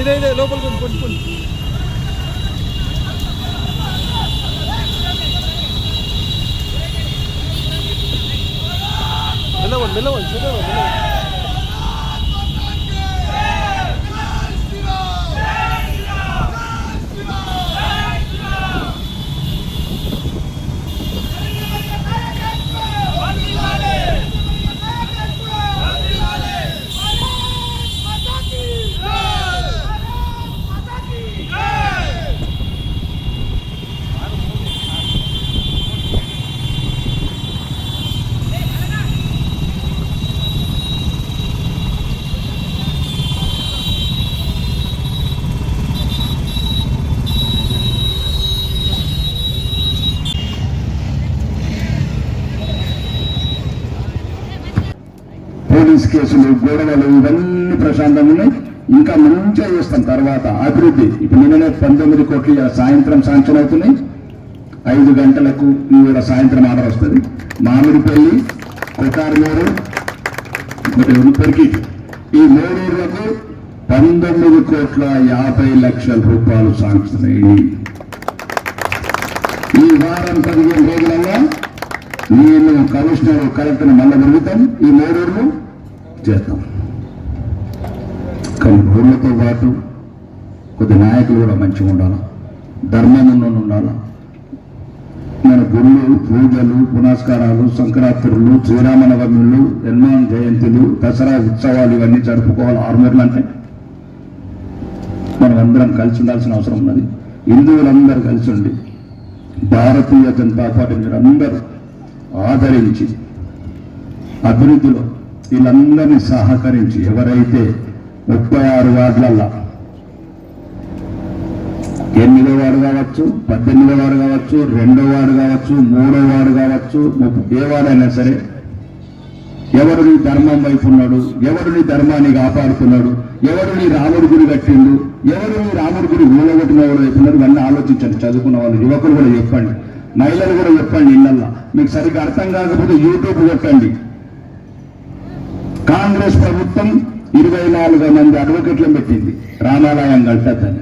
ఇదే ఇదే లోపల కొంచెం కొంచెం కొంచెం మెల్లవండి మెల్లవండి చూడవండి మెల్లవండి కేసులు గొడవలు ఇవన్నీ ప్రశాంతంగా ఉన్నాయి. ఇంకా మంచిగా చేస్తాం. తర్వాత అభివృద్ధి. ఇప్పుడు నిన్ననే పంతొమ్మిది కోట్లు సాయంత్రం శాంక్షన్ అవుతున్నాయి. ఐదు గంటలకు ఇవాళ సాయంత్రం ఆర్డర్ వస్తుంది. మామిడిపల్లి కొట్టారమూరు పెరికి ఈ మూడూరులకు పంతొమ్మిది కోట్ల యాభై లక్షల రూపాయలు శాంక్షన్ అయ్యి. ఈ వారం పదిహేను రోజులలో నేను కమిషనర్ కలెక్టర్ మళ్ళీ పెరుగుతాం ఈ మూడూరులు చేద్దాం కానీ రోడ్లతో పాటు కొద్ది నాయకులు కూడా మంచిగా ఉండాలా? ధర్మం ఉండాలా? మన గుళ్ళు పూజలు పునస్కారాలు సంక్రాంతులు శ్రీరామనవమిలు హనుమాన్ జయంతులు దసరా ఉత్సవాలు ఇవన్నీ జరుపుకోవాలి ఆర్మీర్లు అంటే. మనం అందరం కలిసి ఉండాల్సిన అవసరం ఉన్నది. హిందువులందరూ కలిసి ఉండి భారతీయ జనతా పార్టీ మీరు అందరూ ఆదరించి అభివృద్ధిలో వీళ్ళందరినీ సహకరించి ఎవరైతే ముప్పై ఆరు వార్డులల్లా ఎనిమిదో వార్డు కావచ్చు పద్దెనిమిదో వార్డు కావచ్చు రెండో వార్డు కావచ్చు మూడో వార్డు కావచ్చు ఏ వార్డైనా సరే ఎవరు నీ ధర్మం వైపు ఉన్నాడు ఎవరు నీ ధర్మాన్ని కాపాడుతున్నాడు ఎవరు నీ రాముడి గుడి కట్టిండు ఎవరు నీ రాముడి గుడి ఊలగొట్టిన వాడు వైపు ఉన్నాడు ఇవన్నీ ఆలోచించండి చదువుకున్న వాళ్ళు యువకులు కూడా చెప్పండి మహిళలు కూడా చెప్పండి ఇళ్ళల్లో. మీకు సరిగ్గా అర్థం కాకపోతే యూట్యూబ్ కొట్టండి. కాంగ్రెస్ ప్రభుత్వం ఇరవై నాలుగు మంది అడ్వకేట్లను పెట్టింది. రామాలయం కట్టద్దని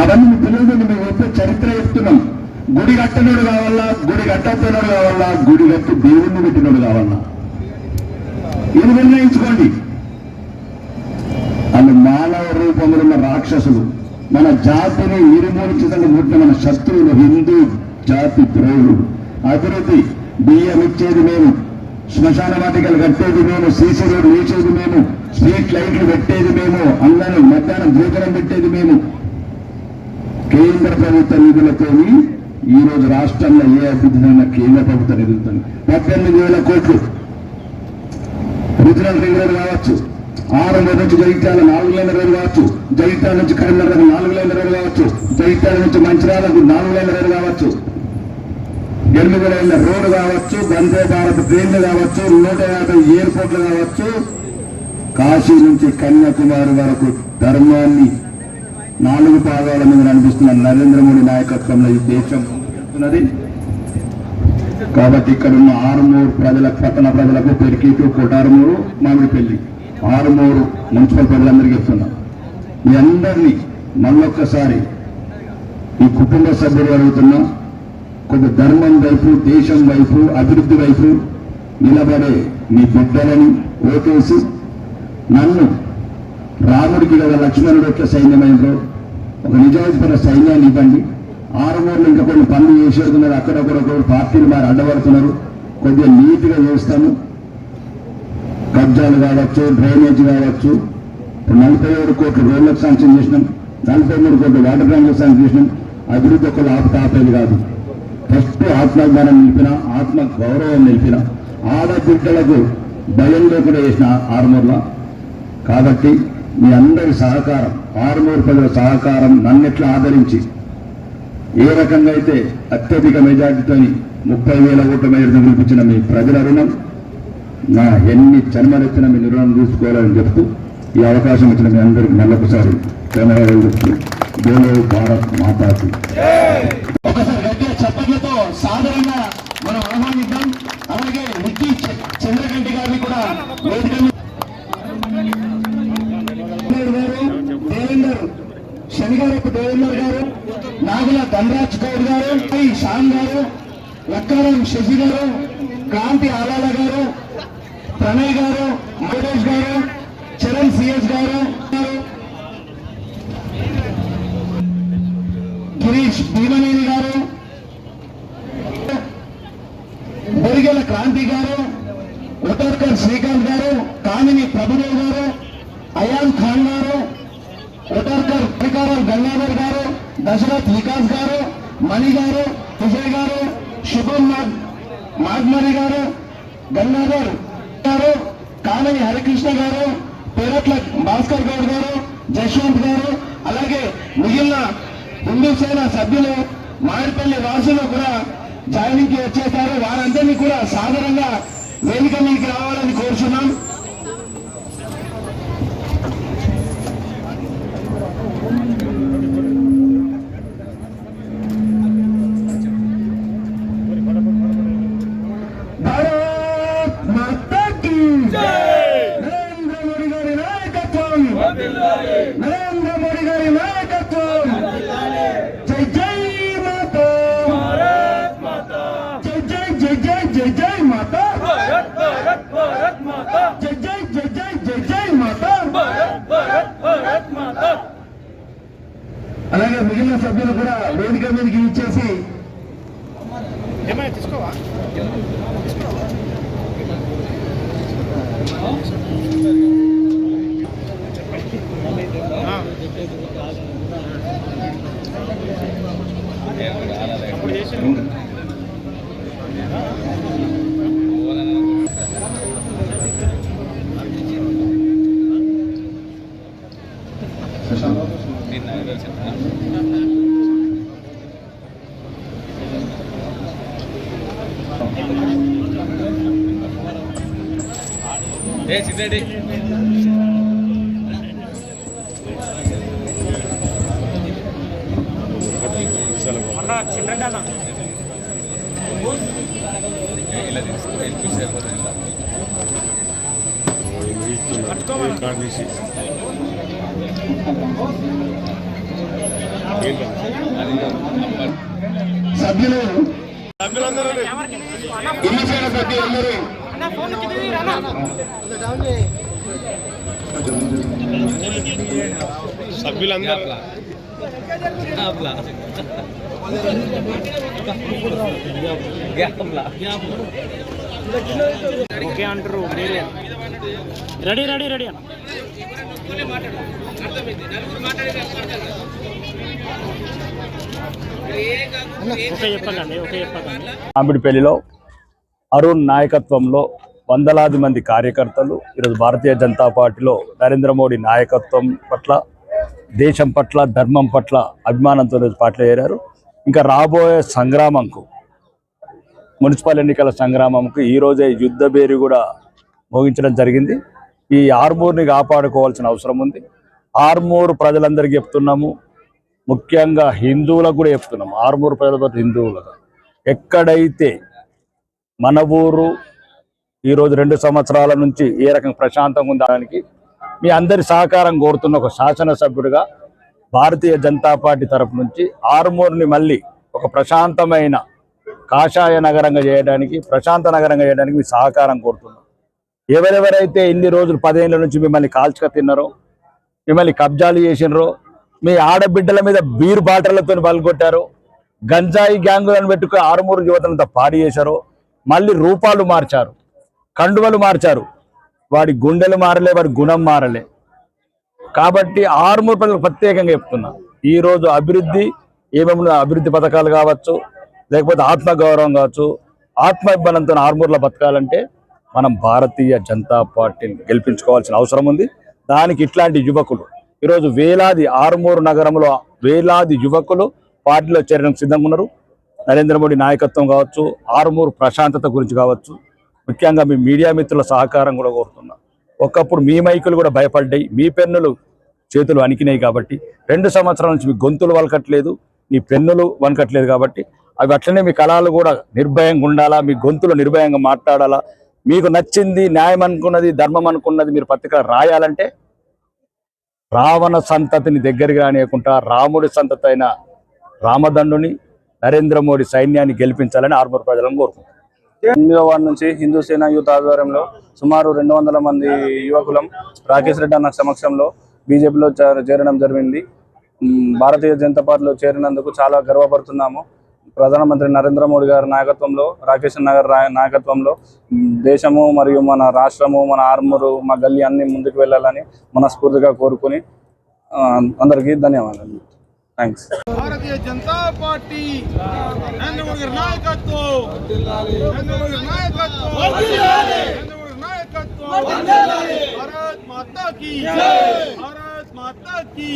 అవన్నీ తెలియదండి మేము వస్తే చరిత్ర చెప్తున్నాం. గుడి కట్టనోడు కావాలా గుడి కట్టకపోయినోడు కావాలా గుడి కట్టి దేవుణ్ణి పెట్టినోడు కావాలా? ఇది నిర్ణయించుకోండి. వాళ్ళు మానవ రూపంలో ఉన్న రాక్షసులు. మన జాతిని నిర్మూలించడానికి పుట్టిన మన శత్రువులు హిందూ జాతి ద్రోహులు. అభివృద్ధి బియ్యం ఇచ్చేది మేము. శ్మశాన వాటికలు కట్టేది మేము సీసీ రోడ్ వేసేది మేము స్ట్రీట్ లైట్లు పెట్టేది మేము అందరూ మధ్యాహ్నం భోజనం పెట్టేది మేము. కేంద్ర ప్రభుత్వ నిధులతో ఈ రోజు రాష్ట్రంలో ఏ అభివృద్ధి కేంద్ర ప్రభుత్వ నిధులతో పద్దెనిమిది వేల కోట్లు. రీజనల్ రెగ్యులర్ కావచ్చు కావచ్చు ఆరంభం నుంచి జగిత్యాల నాలుగు లైన్ రోడ్ కావచ్చు జగిత్యాల నుంచి కరీంనగర్ నాలుగు లైన్ రోడ్ కావచ్చు జగిత్యాల నుంచి మంచిర్యాలకు నాలుగు లైన్ రోడ్ కావచ్చు. ఎనిమిది లైన్ల రోడ్డు కావచ్చు వందే భారత్ ట్రైన్లు కావచ్చు నూట యాభై ఎయిర్పోర్ట్లు కావచ్చు కాశీ నుంచి కన్యాకుమారి వరకు ధర్మాన్ని నాలుగు పాదాల మీద నడిపిస్తున్న నరేంద్ర మోడీ నాయకత్వంలో ఈ దేశం ముందుకెళ్తున్నది. కాబట్టి ఇక్కడ ఉన్న ఆరుమూరు ప్రజలకు పట్టణ ప్రజలకు పెరికిటు కొటారుమూరు మామిడిపల్లి ఆరుమూరు మున్సిపల్ ప్రజలందరికీ చెప్తున్నా. మీ అందరినీ మళ్ళొక్కసారి ఈ కుటుంబ సభ్యులు అడుగుతున్నా. కొంత ధర్మం వైపు దేశం వైపు అభివృద్ధి వైపు నిలబడే మీ బిడ్డలని ఓటేసి నన్ను రాముడికి కదా లక్ష్మణుడు యొక్క సైన్యమైనదో ఒక నిజాయితీపర సైన్యాన్ని ఇవ్వండి. ఆరుమూరులు ఇంకా కొన్ని పనులు చేసేస్తున్నారు అక్కడక్కడ పార్టీలు మరి అడ్డబడుతున్నారు కొద్దిగా నీట్గా చేస్తాము. కబ్జాలు కావచ్చు డ్రైనేజ్ కావచ్చు. నలభై ఏడు కోట్ల రోడ్లకు శాంక్షన్ చేసినాం. నలభై మూడు కోట్ల వాటర్ ట్యాంకులకు శాంక్షన్ చేసినాం. అభివృద్ధి ఒక ఆపు ఆపేది కాదు. ఫస్ట్ ఆత్మజ్ఞానం నిలిపిన ఆత్మ గౌరవం నిలిపిన ఆడబిడ్డలకు భయం లేకుండా చేసిన ఆరుమూర్ల. కాబట్టి మీ అందరి సహకారం ఆర్మూర్ ప్రజల సహకారం నన్నెట్లా ఆదరించి ఏ రకంగా అయితే అత్యధిక మెజార్టీతో ముప్పై వేల ఓట్ల మేరకు పిలిపించిన మీ ప్రజల రుణం నా ఎన్ని జన్మలెత్తిన మీ నిర్వహణ తీసుకోవాలని చెప్తూ ఈ అవకాశం ఇచ్చిన మీ అందరికి మళ్ళొకసారి ధన్యవాదాలు చెప్తూ. బోలో భారత్ మాతాకి. చప్పట్లతో మనం ఆహ్వానిద్దాం. అలాగే నిత్య చంద్రకంటి గారిని కూడా వేదిక మీద శనిగారపు దేవేందర్. గారు నాగుల ధనరాజ్ గౌడ్ గారు. ఐ శ్యామ్ గారు. లక్కారం శశి గారు. క్రాంతి ఆలాల గారు. ప్రణయ్ గారు. మహేష్ గారు. చరణ్ సిఎస్ గారు. గిరీష్ భీమనేని శాంతి గారు ఉటర్కర్ శ్రీకాంత్ గారు కామిని ప్రభుదేవ్ గారు అయాన్ ఖాన్ గారు ఉటర్కర్ శ్రీకారం గంగాధర్ గారు దశరథ్ వికాస్ గారు మణి గారు విజయ్ గారు శుభం మాగ్- మాగ్మరి గారు గంగాధర్ గారు కామిని హరికృష్ణ గారు పేరట్ల భాస్కర్ గౌడ్ గారు జశ్వంత్ గారు అలాగే మిగిలిన హిందూ సేన సభ్యులు మారిపల్లి వాసులు కూడా జాయినింగ్కి వచ్చేసారు. వారందరినీ కూడా సాధారణంగా వేదిక మీదకి రావాలని కోరుచున్నాం. ఏ సిద్ధరెడ్డి ఇలా తీసుకుని వెళ్ళి చూసి సభ్యులు సభ్యులందరూ సభ్యులందరూ ఓకే అంటారు రెడీ రెడీ రెడీ అన్న. ఓకే అరుణ్ నాయకత్వంలో వందలాది మంది కార్యకర్తలు ఈరోజు భారతీయ జనతా పార్టీలో నరేంద్ర మోడీ నాయకత్వం పట్ల దేశం పట్ల ధర్మం పట్ల అభిమానంతో ఈరోజు పార్టీలో చేరారు. ఇంకా రాబోయే సంగ్రామంకు మున్సిపల్ ఎన్నికల సంగ్రామంకు ఈ రోజే యుద్ధ బేరి కూడా మోగించడం జరిగింది. ఈ ఆర్మూర్ని కాపాడుకోవాల్సిన అవసరం ఉంది. ఆర్మూర్ ప్రజలందరికీ చెప్తున్నాము. ముఖ్యంగా హిందువులకు కూడా చెప్తున్నాము. ఆర్మూర్ ప్రజలతో హిందువులకు ఎక్కడైతే మన ఊరు ఈరోజు రెండు సంవత్సరాల నుంచి ఏ రకంగా ప్రశాంతంగా ఉండడానికి మీ అందరి సహకారం కోరుతున్న ఒక శాసనసభ్యుడిగా భారతీయ జనతా పార్టీ తరపు నుంచి ఆర్మూర్ని మళ్ళీ ఒక ప్రశాంతమైన కాషాయ నగరంగా చేయడానికి ప్రశాంత నగరంగా చేయడానికి మీ సహకారం కోరుతున్నాం. ఎవరెవరైతే ఇన్ని రోజులు పదేళ్ళ నుంచి మిమ్మల్ని కాల్చుక తిన్నారో మిమ్మల్ని కబ్జాలు చేసినారో మీ ఆడబిడ్డల మీద బీర్ బాటలతో బలగొట్టారు గంజాయి గ్యాంగులను పెట్టుకుని ఆరుమూరు యువతలంతా పాడి చేశారు మళ్ళీ రూపాలు మార్చారు కండువలు మార్చారు వాడి గుండెలు మారలే వాడి గుణం మారలే. కాబట్టి ఆరుమూరు ప్రజలకు ప్రత్యేకంగా చెప్తున్నా. ఈరోజు అభివృద్ధి ఏమేమి అభివృద్ధి పథకాలు కావచ్చు లేకపోతే ఆత్మగౌరవం కావచ్చు ఆత్మబలంతో ఆర్మూర్లో బతకాలంటే మనం భారతీయ జనతా పార్టీని గెలిపించుకోవాల్సిన అవసరం ఉంది. దానికి ఇట్లాంటి యువకులు. ఈరోజు వేలాది ఆరుమూరు నగరంలో వేలాది యువకులు పార్టీలో చేరడానికి సిద్ధంగా ఉన్నారు. నరేంద్ర మోడీ నాయకత్వం కావచ్చు ఆరుమూరు ప్రశాంతత గురించి కావచ్చు ముఖ్యంగా మీ మీడియా మిత్రుల సహకారం కూడా కోరుతున్నాం. ఒకప్పుడు మీ మైకులు కూడా భయపడ్డాయి. మీ పెన్నులు చేతులు వణికినాయి కాబట్టి. రెండు సంవత్సరాల నుంచి మీ గొంతులు వలకట్లేదు మీ పెన్నులు వనకట్లేదు కాబట్టి. అవి అట్లనే మీ కళాలు కూడా నిర్భయంగా ఉండాలా మీ గొంతులు నిర్భయంగా మాట్లాడాలా. మీకు నచ్చింది న్యాయం అనుకున్నది ధర్మం అనుకున్నది మీరు పత్రిక రాయాలంటే రావణ సంతతిని దగ్గరగా అనేకుండా రాముడి సంతతి అయిన రామదండుని నరేంద్ర మోడీ సైన్యాన్ని గెలిపించాలని ఆర్మూర్ ప్రజలను కోరుకుంటున్నాను ఎనిమిదో వార్డు నుంచి హిందూ సేన యూత్ ఆధ్వర్యంలో సుమారు రెండు వందల మంది యువకులం రాకేష్ రెడ్డి అన్న సమక్షంలో బీజేపీలో చేరడం జరిగింది. భారతీయ జనతా పార్టీలో చేరినందుకు చాలా గర్వపడుతున్నాము. ప్రధానమంత్రి నరేంద్ర మోడీ గారి నాయకత్వంలో రాకేష్ నగర్ నాయకత్వంలో దేశము మరియు మన రాష్ట్రము మన ఆర్మూరు మా గల్లీ అన్ని ముందుకు వెళ్ళాలని మనస్ఫూర్తిగా కోరుకుని అందరికీ ధన్యవాదాలు. థ్యాంక్స్ భారతీయ జనతా పార్టీ నరేంద్ర మోడీ గారి నాయకత్వం నరేంద్ర మోడీ గారి నాయకత్వం నరేంద్ర మోడీ గారి నాయకత్వం భారత్ మాతా కీ భారత్ మాతా కీ